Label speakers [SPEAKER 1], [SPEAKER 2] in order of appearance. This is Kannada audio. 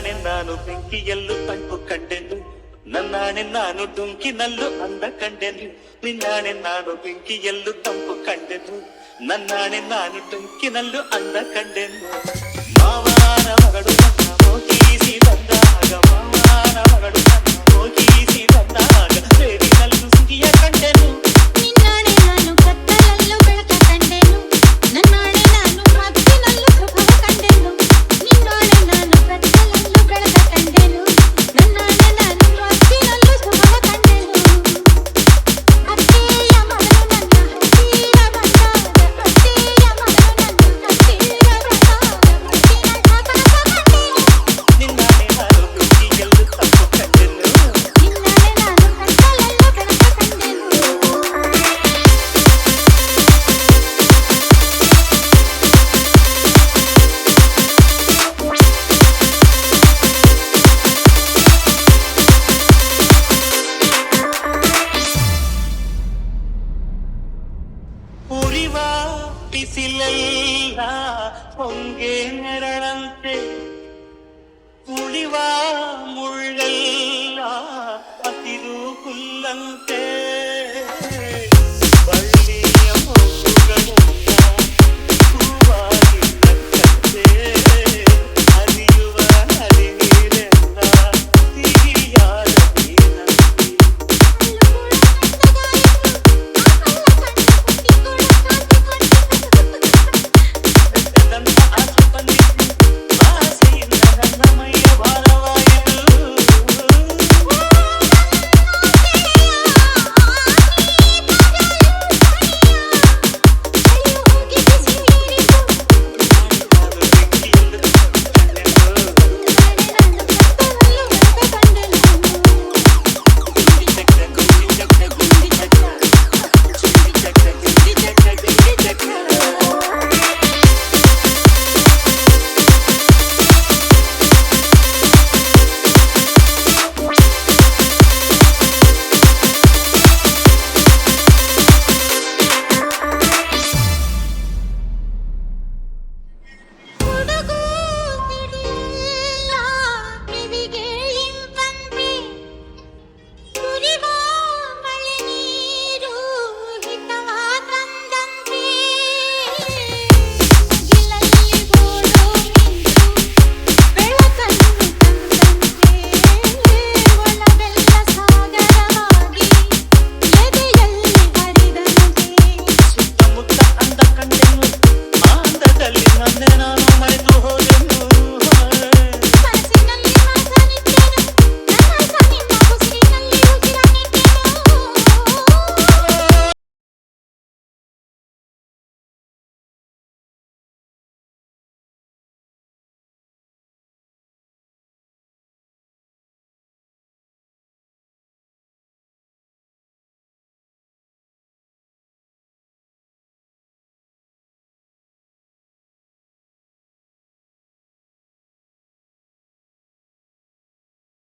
[SPEAKER 1] ನಿನ್ನಾಣೆ ನಾನು ಬೆಂಕಿಯಲ್ಲೂ ತಂಪು ಕಂಡೆನು. ನನ್ನಾಣೆ ನಾನು ಡುಂಕಿನಲ್ಲೂ ಅಂದ ಕಂಡೆನು. ನಿನ್ನಾಣೆ ನಾನು ಬೆಂಕಿಯಲ್ಲೂ ತಂಪು ಕಂಡೆನು. ನನ್ನಾಣೆ ನಾನು ಡುಂಕಿನಲ್ಲೂ ಅಂದ ಕಂಡೆನು. ಬಿಸಿಲೆಲ್ಲ ಹೊಂಗೆ ನೆರಳಂತೆ ಮುಳಿವ ಮುಳ್ಳೆಲ್ಲ ಹಸಿರು ಹುಲ್ಲಂತೆ